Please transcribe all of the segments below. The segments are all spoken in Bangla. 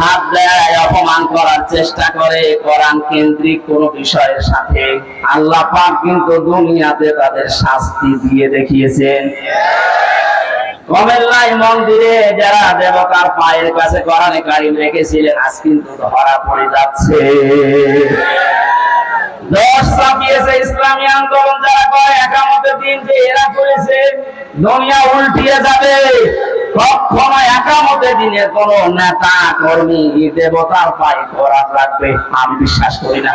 হাত দেয়, অপমান করার চেষ্টা করে কেন্দ্রিক কোন বিষয়ের সাথে আল্লাহ কিন্তু দুনিয়াতে তাদের শাস্তি দিয়ে দেখিয়েছেন। কমেল্লাই মন্দিরে যারা দেবতার পায়ের কাছে কোরআনে কারিম রেখেছিলেন, আজ কিন্তু ধরা পড়ে যাচ্ছে। ইসলামী আন্দোলন যারা করে একামতের দিন এরা করেছে, দুনিয়া উল্টিয়ে যাবে। কখনো একামতের দিনে কোন নেতা, কর্মী, দেবতার পায়ে কোরআন রাখবে, আমি বিশ্বাস করি না।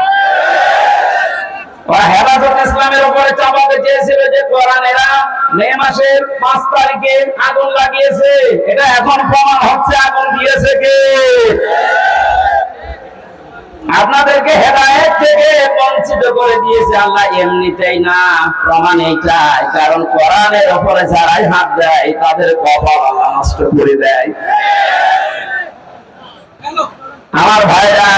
হেফাজত ইসলামের উপরে চাপাতে চেয়েছিল যে কোরআন এরা মে মাসের পাঁচ তারিখে আগুন লাগিয়েছে। এটা এখন প্রমাণ হচ্ছে, আগুন দিয়েছে কে? আপনাদেরকে হেদায়েত থেকে বঞ্চিত করে দিয়েছে আল্লাহ, এমনিতেই না, প্রমাণ এইটাই, কারণ কোরআনের উপরে যারাই হাত দেয়, তাদের কপাল আল্লাহ নষ্ট করে দেয়। আমার ভাইরা,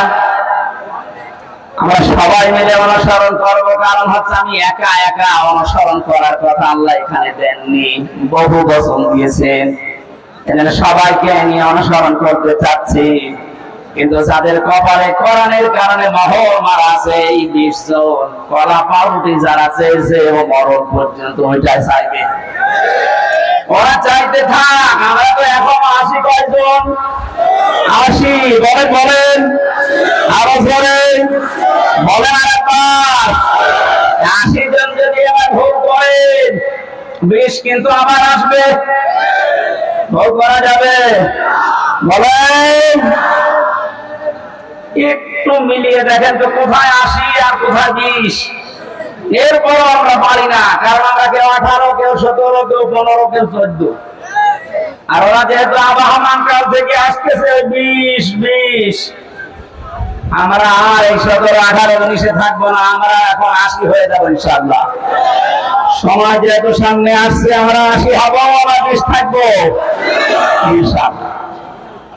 আমরা সবাই মিলে অনুসরণ করব, কারণ হচ্ছে আমি একা একা অনুসরণ করার কথা আল্লাহ এখানে দেননি, বহু বচন দিয়েছেন। সবাইকে নিয়ে অনুসরণ করতে চাচ্ছি। কিন্তু যাদের কপালে কোরআনের কারণে মহর মারা আছে, এই বিশ জন কলা পাউরুটি যারা চেয়েছে ও মরণ পর্যন্ত ওইটাই চাইবে। ওরা চাইতে থাক, আমরা তো এখন কয়জন আশি, বলেন আরও বলেন আশি জন যদি ভোগ করেন, বিশ কিন্তু আবার আসবে। ভোগ করা যাবে। বলেন। একটু মিলিয়ে দেখেন তো কোথায় আসি আর কোথায় বিশ। এরপরও আমরা পারি না, কারণ আমরা কেউ আঠারো, কেউ সতেরো, কেউ পনেরো, কেউ চোদ্দ। আর ওরা যেহেতু আবহমান কাল থেকে আসতেছে, বিশ বিশ। আমরা আর এই সতেরো, আঠারো উনিশে থাকব না, আমরা এখন আশি হয়ে যাব ইনশাআল্লাহ। সময় যেহেতু সামনে আসছে, আমরা আশি হব, আমরা বিশ থাকব। ইনশাআল্লাহ।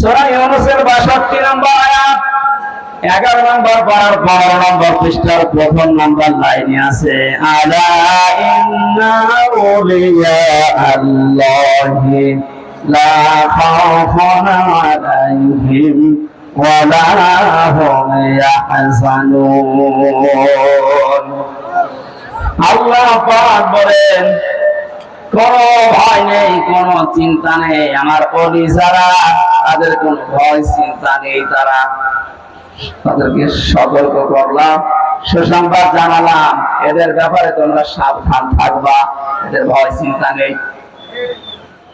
সূরা ইউনূসের 62 নম্বর আয়াত। 11 নম্বর পারার 15 নম্বর পৃষ্ঠার প্রথম নম্বর লাইনে আছে, আলা ইন্না আউলিয়া আল্লাহি লা খাউফুন আলাইহিম ওয়ালা হুম ইয়াহজানুন। আল্লাহ পাক বলেন কোন ভয় নেই, কোন চিন্তা নেই। আমার অলি যারা, তাদের কোন ভয়, চিন্তা নেই তারা। তাদেরকে সতর্ক করলাম, সুসংবাদ জানালাম। এদের ব্যাপারে তোমরা সাবধান থাকবা, এদের ভয়, চিন্তা নেই।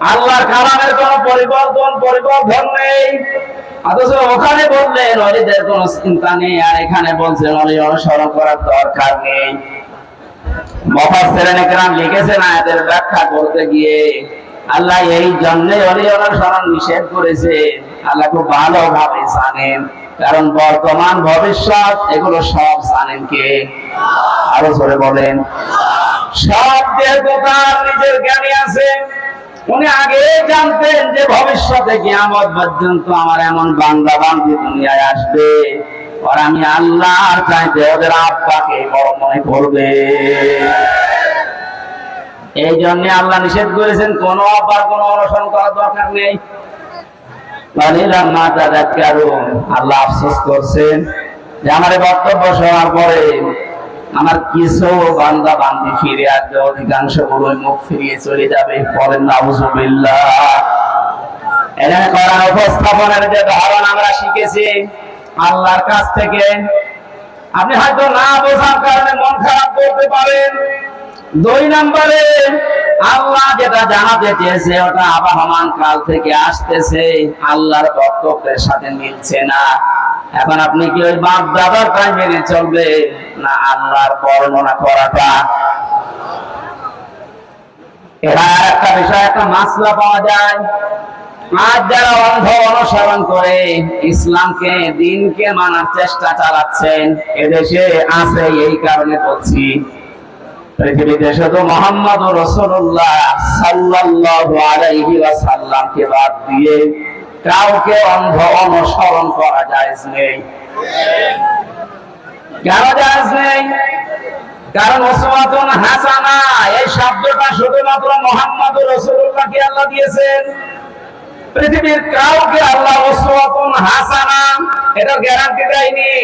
আল্লাহর কালামের কোনো পরিবর্তন পরিবর্তন নেই। অথচ ওখানে কোনো চিন্তা নেই, আর এখানে অনুসরণ করার দরকার নেই। আল্লাহ আল্লাহ কারণ বর্তমান ভবিষ্যৎ, এগুলো সব জানেন কে? আরও বলেন। সব তার নিজের জ্ঞানী আছে। উনি আগে জানতেন যে ভবিষ্যতে কিয়ামত পর্যন্ত আমার এমন বান্দা বান্দি দুনিয়ায় আসবে। আর আমি আল্লাহর চাইতে ওদের আব্বাকে বড় মনে করবে। এই জন্য আল্লাহ নিষেধ করেছেন, কোন আব্বার কোন অনুসরণ করার দরকার নেই। আল্লাহ আফসোস করছেন যে আমার বক্তব্য শোনার পরে আমার কিছু বান্দা বান্দি ফিরে আসবে, অধিকাংশগুলো মুখ ফিরিয়ে চলে যাবে। বলেন কোরআন উপস্থাপনের যে ধারণা আমরা শিখেছি, আল্লাহর কাছ থেকে, আপনি হয়তো না বোঝার কারণে মন খারাপ করতে পারেন। দুই নম্বরে, আল্লাহ যেটা জানাতে চেয়েছে, ওটা আবহমান কাল থেকে আসতেছে। আল্লাহর বক্তব্যের সাথে মিলছে না। এখন আপনি কি ওই বাপ দাদারটাই মেনে চলবে? না, আল্লাহর বর্ণনা করাটা। এবার একটা বিষয়, একটা মাসলা পাওয়া যায়। আজ যারা অন্ধ অনুসরণ করে, ইসলামকে, দিনকে মানার চেষ্টা চালাচ্ছেন, এদেশে আছে এই কারণে বলছি। পৃথিবীতে শুধু মোহাম্মদ রসুল্লাহ সাল্লাল্লাহু আলাইহি ওয়াসাল্লামকে বাদ দিয়ে কাউকে অন্ধ অনুসরণ করা যায় নেই। কেন যায় নেই? কারণ ওসমাতুন হাসানা, এই শব্দটা শুধুমাত্র মোহাম্মদ রসুল্লাহকে আল্লাহ দিয়েছেন। পৃথিবীর কাউকে আল্লাহ ওসমাতুন হাসানা, এটা গ্যারান্টি দেয়নি।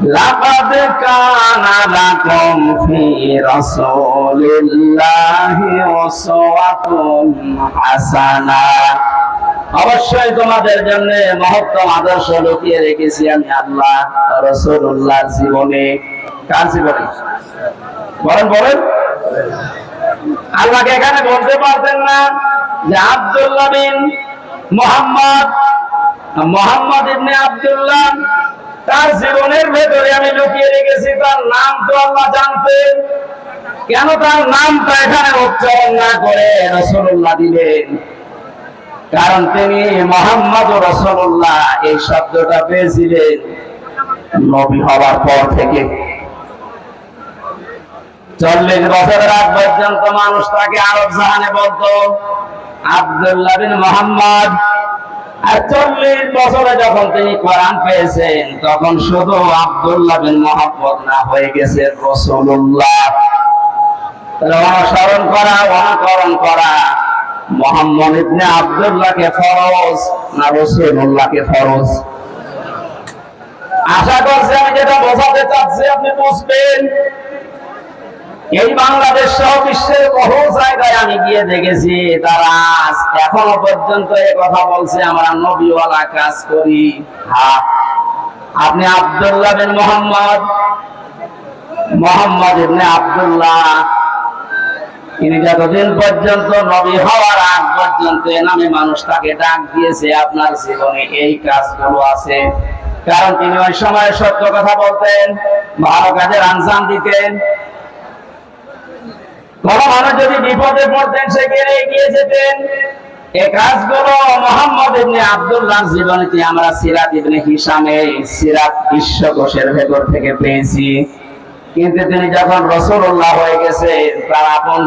লাকাদ কানা লাকুম ফি রাসূলিল্লাহি ওসওয়াতুন হাসানা। অবশ্যই তোমাদের জন্য মহত্তম আদর্শ লুকিয়ে রেখেছি আমি আল্লাহ রসুল্লাহর জীবনে। কার জীবনে? বলেন বলেন। আল্লাহকে এখানে বলতে পারতেন না যে আব্দুল্লাহ বিন মোহাম্মদ মোহাম্মদ ইবনে আব্দুল্লাহ তার জীবনের ভেতরে আমি লুকিয়ে রেখেছি, তার নাম তো আল্লাহ জানতেন। কেন তার নামটা এখানে উচ্চারণ না করে? রসুল্লাহ দিলেন। কারণ তিনি মোহাম্মদ রসুল্লাহ এই শব্দটা পেয়েছিলেন নবী হওয়ার পর থেকে। চল্লিশ বছরের আগ পর্যন্ত মানুষ তাকে আরব জাহানে বলতো। আব্দুল্লাহ বিন মোহাম্মদ বছরে যখন তিনি কোরআন পেয়েছেন, তখন শুধু আব্দুল্লাহ মোহাম্মদ না, হয়ে গেছে রসুল্লাহ অনুসরণ করা, অনুকরণ করা। মোহাম্মদ ইবনে আব্দুল্লাহকে ফরজ না রসুল্লাহকে ফরজ? আশা করছি আমি যেটা বোঝাতে চাচ্ছি, আপনি বুঝবেন এই বাংলাদেশ সহ বিশ্বের বহু জায়গায় আমি গিয়ে দেখেছি, তারা এখনও পর্যন্ত এ কথা বলছে, আমরা নবীওয়ালা কাজ করি। আপনি আব্দুল্লাহ বিন মোহাম্মদ মোহাম্মদ ইবনে আব্দুল্লাহ। তিনি যতদিন পর্যন্ত নবী হওয়ার আগ পর্যন্ত এ নামে মানুষ তাকে ডাক দিয়েছে, আপনার জীবনে এই কাজগুলো আছে। কারণ তিনি ওই সময় সত্য কথা বলতেন, ভালো কাজের আনসান দিতেন মানুষ যদি বিপদে পড়তেন, সেখানে এগিয়ে যেতেন। এই কাজগুলো মোহাম্মদ আব্দুল্লাহ আমরা সিরাত ইবনে হিসামে সিরাত বিশ্বকোষের ভেতর থেকে পেয়েছি? কিন্তু তিনি যখন রসুল্লাহ হয়ে গেছে, তার আপন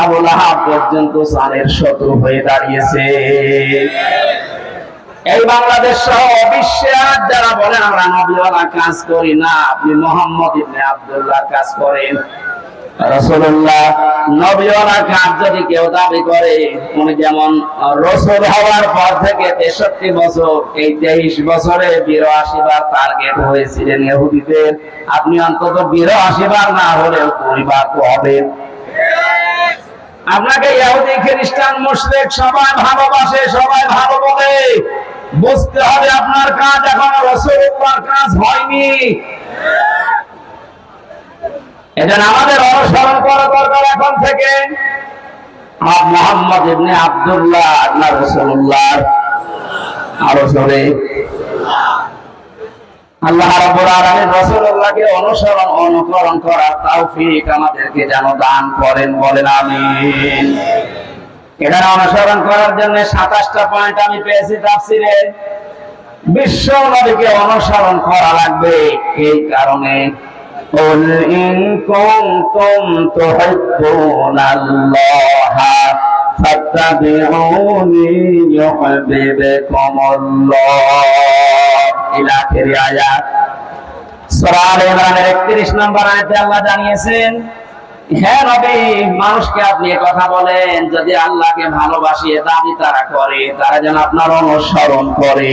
আবুল আহাব পর্যন্ত সালের শত্রু হয়ে দাঁড়িয়েছে। এই বাংলাদেশ সহ বিশ্বে যারা বলেন, আমরা নবীওয়ালা কাজ করি না, আপনি মোহাম্মদ ইবনে আব্দুল্লাহ কাজ করেন। রসুল্লাহ কাজ যদি কেউ দাবি করে, উনি যেমন রসুল হওয়ার পর থেকে তেষট্টি বছর, এই তেইশ বছরে টার্গেট হয়েছিলেন ইহুদিদের। আপনি অন্তত বার না হলেও কুড়ি বার তো হবেন আপনাকে ইহুদি, খ্রিস্টান মুসলিম সবাই ভালোবাসে, সবাই ভালো বলে। বুঝতে হবে আপনার কাজ এখন রসুল্লাহর কাজ হয়নি। আমাদের অনুসরণ করা দরকার এখন থেকে। মোহাম্মদ ইবনে আব্দুল্লাহ না রসুল্লাহ আরও সরে আল্লাহ অনুসরণ, অনুকরণ করার আমাদেরকে যেন দান করেন, বলেন এখানে অনুসরণ করার জন্য 27টা পয়েন্ট আমি পেয়েছি তাফসিরে। বিশ্ব নবীকে অনুসরণ করা লাগবে এই কারণে। قل إن كنتم تحبون الله فاتبعوني يحببكم الله إلى آخر آيات সূরা আলে ইমরানের 31 নম্বর আয়াতে আল্লাহ জানিয়েছেন হ্যাঁ নবী মানুষকে আপনি এ কথা বলেন যদি আল্লাহকে ভালোবাসিয়ে দাবি তারা করে তারা যেন আপনার অনুসরণ করে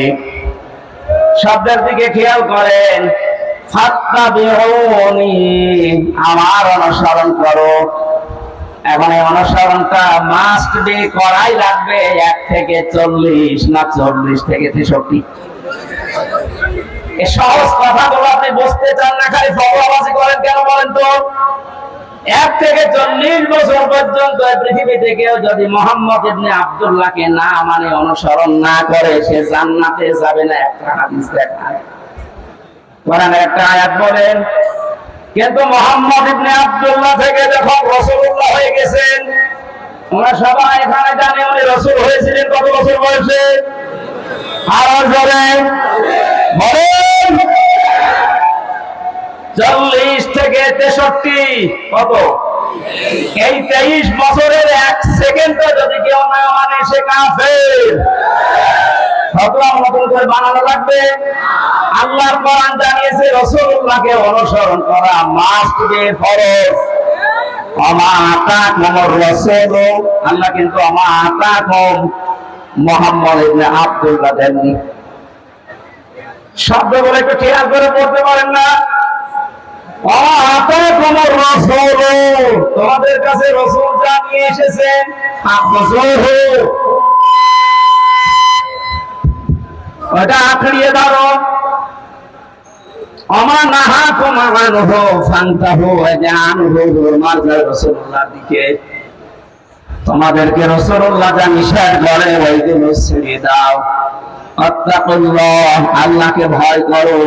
শব্দের দিকে খেয়াল করেন ফাত্তাবিউনি আমার অনুসরণ করো। এখন এই অনুসরণটা মাস্ট বি করাই লাগবে এক থেকে চল্লিশ না চল্লিশ থেকে তেষট্টি। সহজ কথাগুলো আপনি বুঝতে চান না, খালি ফটোবাজি করেন কেন বলেন তো? এক থেকে চল্লিশ বছর পর্যন্ত পৃথিবীতে কেউ যদি মোহাম্মদ ইবনে আব্দুল্লাহকে না মানে অনুসরণ না করে, সে জান্নাতে যাবে না, একটা হাদিস দেখায়। কোরআনের একটা আয়াত বলেন, কিন্তু মোহাম্মদ ইবনে আব্দুল্লাহ থেকে যখন রসুল্লাহ হয়ে গেছেন ওরা সবাই এখানে জানে উনি রসুল হয়েছিলেন কত বছর বয়সে? আরও জোরে। বলেন, চল্লিশ থেকে তেষট্টি। কত? এই তেইশ বছরের এক সেকেন্ডে যদি কেউ না মানে সে কাফের। ফতোয়া করে বানানো লাগবে। আল্লাহর কোরআন জানিয়েছে রসুল্লাহকে অনুসরণ করা মাস্ট বি ফরজ আল্লাহ কিন্তু মোহাম্মদ ইবনে আব্দুল্লাহ দেননি। শব্দগুলো একটু খেয়াল করে পড়তে পারেন না। তোমাদের কাছে রসুল জানিয়ে এসেছেন ওটা আঁকড়িয়ে ধরো। আমার নাহা কমান হো ফান্তা তোমাদেরকে রসুল্লাহ যা নিষেধ করে, ওইগুলো ছেড়ে দাও। আল্লাহকে ভয় করো।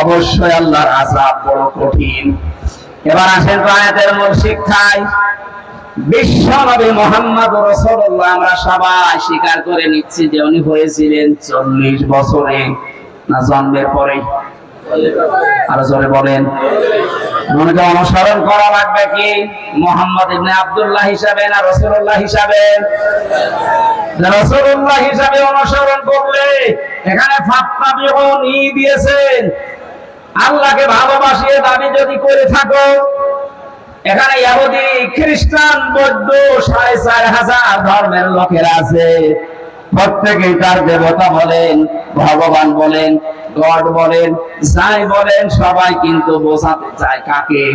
অবশ্যই আল্লাহর আযাব বড় কঠিন। এবার আসেন আয়াতের মূল শিক্ষায়। বিশ্ব নবী মোহাম্মদ রসুল্লাহ আমরা সবাই স্বীকার করে নিচ্ছি যে উনি হয়েছিলেন চল্লিশ বছরে না জন্মের পরে? আরও জোরে বলেন। অনুসরণ করা লাগবে কি? মোহাম্মদ আব্দুল্লাহ হিসাবে না রসুল্লাহ হিসাবে? রসুল্লাহ হিসাবে অনুসরণ করলে এখানে ফাত্তা দিয়েছেন। আল্লাহকে ভালোবাসিয়ে দাবি যদি করে থাকো এখানে ইহুদি খ্রিস্টান, বৌদ্ধ, সাড়ে চার হাজার ধর্মের লোকেরা আছে। প্রত্যেকেই তার দেবতা বলেন, ভগবান বলেন, গড বলেন, যাই বলেন, সবাই কিন্তু বোঝাতে চায় কাকে।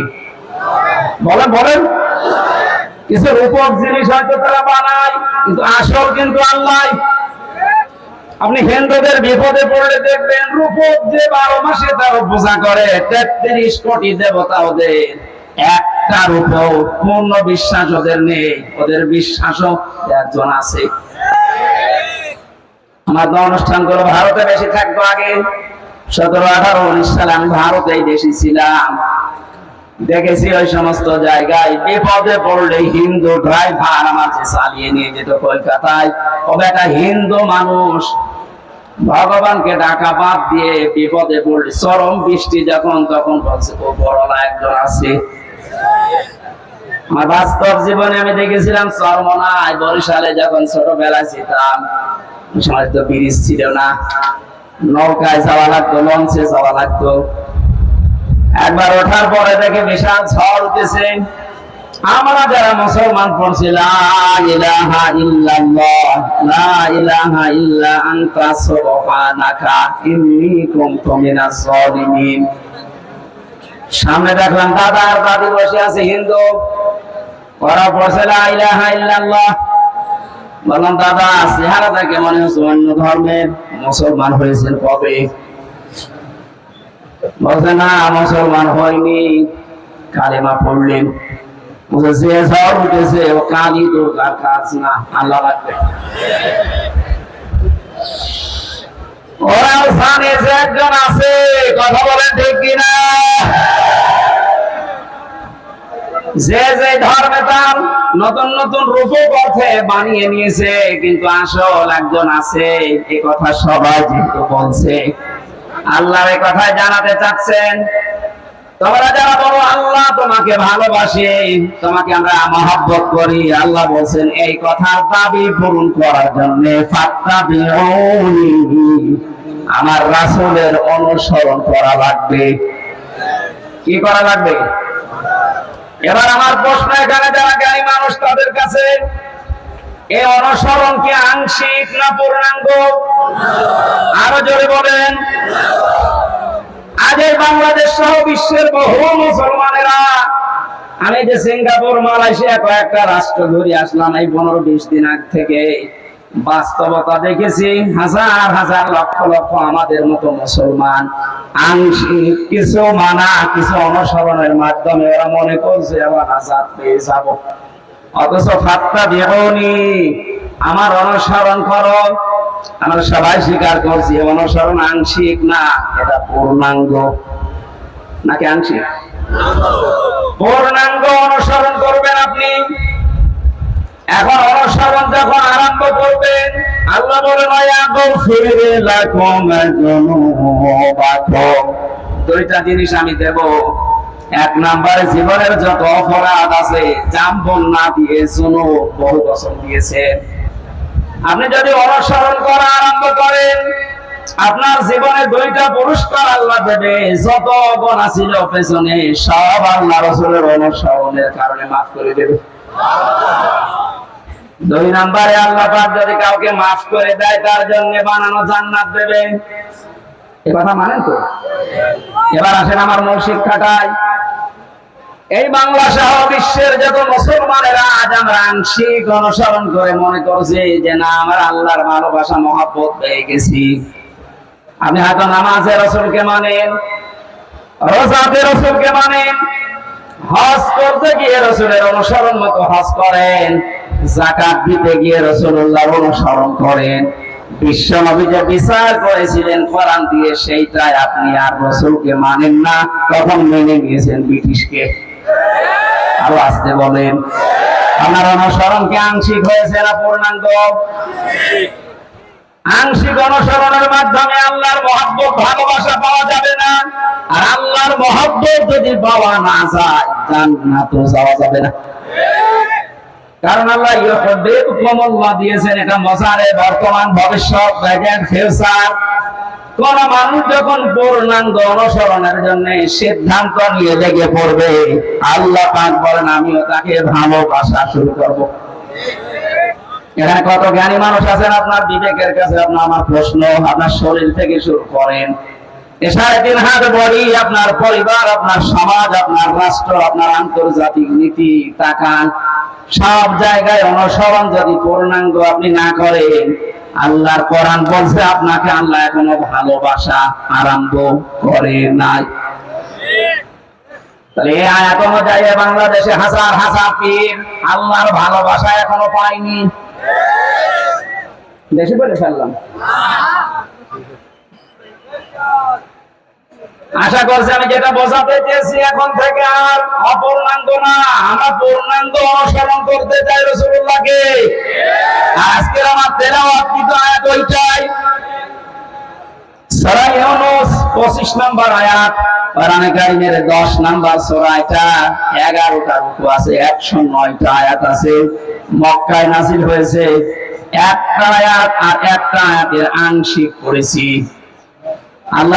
বলেন বলেন। কিছু রূপক জিনিস হয়তো তারা বানায়, কিন্তু আসল কিন্তু আল্লাহ। আপনি হিন্দুদের বিপদে পড়লে দেখবেন, রূপক যে বারো মাসে তার পূজা করে, তেত্রিশ কোটি দেবতা ওদের। উপর পূর্ণ বিশ্বাস ওদের নেই, ওদের বিশ্বাসও একজন আছে। অনুষ্ঠানগুলো ভারতে বেশি আগে। সতেরো, আঠারো, উনিশ সালে আমি ভারতেই বেশি ছিলাম। দেখেছি ওই সমস্ত জায়গায় বিপদে পড়লে হিন্দু ড্রাইভার আমাকে চালিয়ে নিয়ে যেত কলকাতায়। তবে একটা হিন্দু মানুষ ভগবানকে ডাকা বাদ দিয়ে বিপদে পড়লে চরম বৃষ্টি যখন, তখন বলছে, ও বড়লা একজন আছে। আমার বাস্তব জীবনে আমি দেখেছিলাম চরমনায় বরিশালে যখন ছোটবেলায় ছিলাম সময় তো ব্রিজ ছিল না। নৌকায় যাওয়া লাগতো, লঞ্চে যাওয়া লাগতো। একবার ওঠার পরে দেখে বিশাল ঝড় উঠেছে। আমরা যারা মুসলমান পড়ছি লা ইলাহা ইল্লাল্লাহ, লা ইলাহা ইল্লা আনতা, সুবহানাকা, ইন্নী কুনতু মিনাজ জালিমিন সামনে দেখলাম দাদা আর দাদি বসে আছে হিন্দু। ওরা ইল্লাল্লাহ। বললাম, দাদা চেহারাটা কেমন হচ্ছে অন্য ধর্মের মুসলমান হয়েছেন কবে? বলছে, না, মুসলমান হয়নি। কালেমা পড়লেন। যে ঝড় উঠেছে, ও কালী কাজ না, আল্লাহ লাগবে যে একজন আছে, কথা বলেন ঠিক কিনা? যে যে ধর্মে তার নতুন নতুন রূপে পথে বানিয়ে নিয়েছে, কিন্তু আসল একজন আছে, এ কথা সবাই যেহেতু বলছে। আল্লাহর এই কথা জানাতে চাচ্ছেন তোমরা যারা বলো আল্লাহ, তোমাকে ভালোবাসে, তোমাকে আমরা মহব্বত করি। আল্লাহ বলছেন, এই কথার দাবি পূরণ করার জন্য আমার রাসুলের অনুসরণ করা লাগবে। কি করা লাগবে? এবার আমার প্রশ্ন এখানে যারা জ্ঞানী মানুষ, তাদের কাছে এই অনুসরণ কি আংশিক না পূর্ণাঙ্গ? আরও জোরে বলেন। আজ এই বাংলাদেশ সহ বিশ্বের বহু মুসলমানেরা, আমি যে সিঙ্গাপুর, মালয়েশিয়া কয়েকটা রাষ্ট্র ঘুরে আসলাম এই পনেরো বিশ দিন আগ থেকে। বাস্তবতা দেখেছি, হাজার হাজার লক্ষ লক্ষ আমাদের মতো মুসলমান। আংশিক কিছু মানা, কিছু অনুসরণের মাধ্যমে ওরা মনে করছে আবার আজাদ পেয়ে যাব। অথচ ফাত্তা বিহনি আমার অনুসরণ করো। আমরা সবাই স্বীকার করছি অনুসরণ আংশিক না, এটা পূর্ণাঙ্গ। নাকি আংশিক? পূর্ণাঙ্গ অনুসরণ করবেন আপনি। এখন অনুসরণ যখন আরম্ভ করবেন, আল্লাহ আয়াগো ফিরে দুইটা জিনিস আমি দেব। এক নাম্বারে, জীবনের যত অপরাধ আছে, জাম্বন না দিয়ে শুনো বহু বছর দিয়েছে। আপনি যদি অনুসরণ করা আরম্ভ করেন, আপনার জীবনে দুইটা পুরস্কার আল্লাহ দেবে। যত গোনা ছিল পেছনে, সব আল্লাহ রসুলের অনুসরণের কারণে মাফ করে দেবে। দুই নম্বরে আল্লাহ পাক যদি কাউকে মাফ করে দেয়, তার জন্য বানানো জান্নাত দেবে। এ কথা মানেন তো? এবার আসেন আমার মূল শিক্ষাটাই এই বাংলা সহ বিশ্বের যত মুসলমানেরা আজ আমরা আংশিক অনুসরণ করে মনে করছি যে না, আমার আল্লাহর ভালোবাসা, মহাব্বত পেয়ে গেছি। আপনি হয়তো নামাজে রসুলকে মানেন রোজাতে রসুলকে মানেন হজ করতে গিয়ে রসুলের অনুসরণ মতো হজ করেন জাকাত দিতে গিয়ে অনুসরণ করেন। বিশ্ব নবী যে বিচার করেছিলেন কোরআন দিয়ে, সেইটাই আপনি আর রসুলকে মানেন না। তখন মেনে নিয়েছেন ব্রিটিশকে। আরও আসতে বলেন। আপনার অনুসরণ কি আংশিক হয়েছে না পূর্ণাঙ্গ? আংশিক অনুসরণের মাধ্যমে আল্লাহর মহব্বত, ভালোবাসা পাওয়া যাবে না। আর আল্লাহর মহব্বত যদি পাওয়া না যায়, জান্নাতও যাওয়া যাবে না। কারণ আল্লাহ ইয়কদ্দিকুমুল্লাহ দিয়েছেন, এটা মজারে বর্তমান ভবিষ্যৎ ফিউচার। কোন মানুষ যখন পূর্ণাঙ্গ অনুসরণের জন্য সিদ্ধান্ত নিয়ে পড়বে, আল্লাহ পাক বলেন, আমিও তাকে ভালোবাসা শুরু করব। এখানে কত জ্ঞানী মানুষ আছেন? আপনার বিবেকের কাছে আপনার আমার প্রশ্ন, আপনার শরীর থেকে শুরু করেন। সাড়ে তিন হাত বড়ি, আপনার পরিবার, আপনার সমাজ, আপনার রাষ্ট্র, আপনার আন্তর্জাতিক নীতি, তাকান। সব জায়গায় অনুসরণ যদি পূর্ণাঙ্গ আপনি না করেন আল্লাহর কোরআন বলছে, আপনাকে আল্লাহ এখনও ভালোবাসা আরম্ভ করে নাই। তাহলে এই আয়াত অনুযায়ী বাংলাদেশে হাজার হাজার পীর আল্লাহর ভালোবাসা এখনও পায়নি। বেশি বলে ফেললাম। আশা করছি আমি যেটা বোঝাতে চেয়েছি এখন থেকে আর অপূর্ণাঙ্গ না, আমরা পূর্ণাঙ্গ অনুসরণ করতে চাই রসুল্লাহকে। আজকের আমার তেলাওয়াত কিন্তু আয়াত ওইটাই সূরা ইউনূস 25 নম্বর আয়াত, কোরআনে কারীমের 10 নম্বর সূরা, এটা 11টা রুকু আছে 109টা আয়াত আছে, মক্কায় নাযিল হয়েছে। একটা আয়াত আর একটা আংশিক পড়েছি আল্লাহ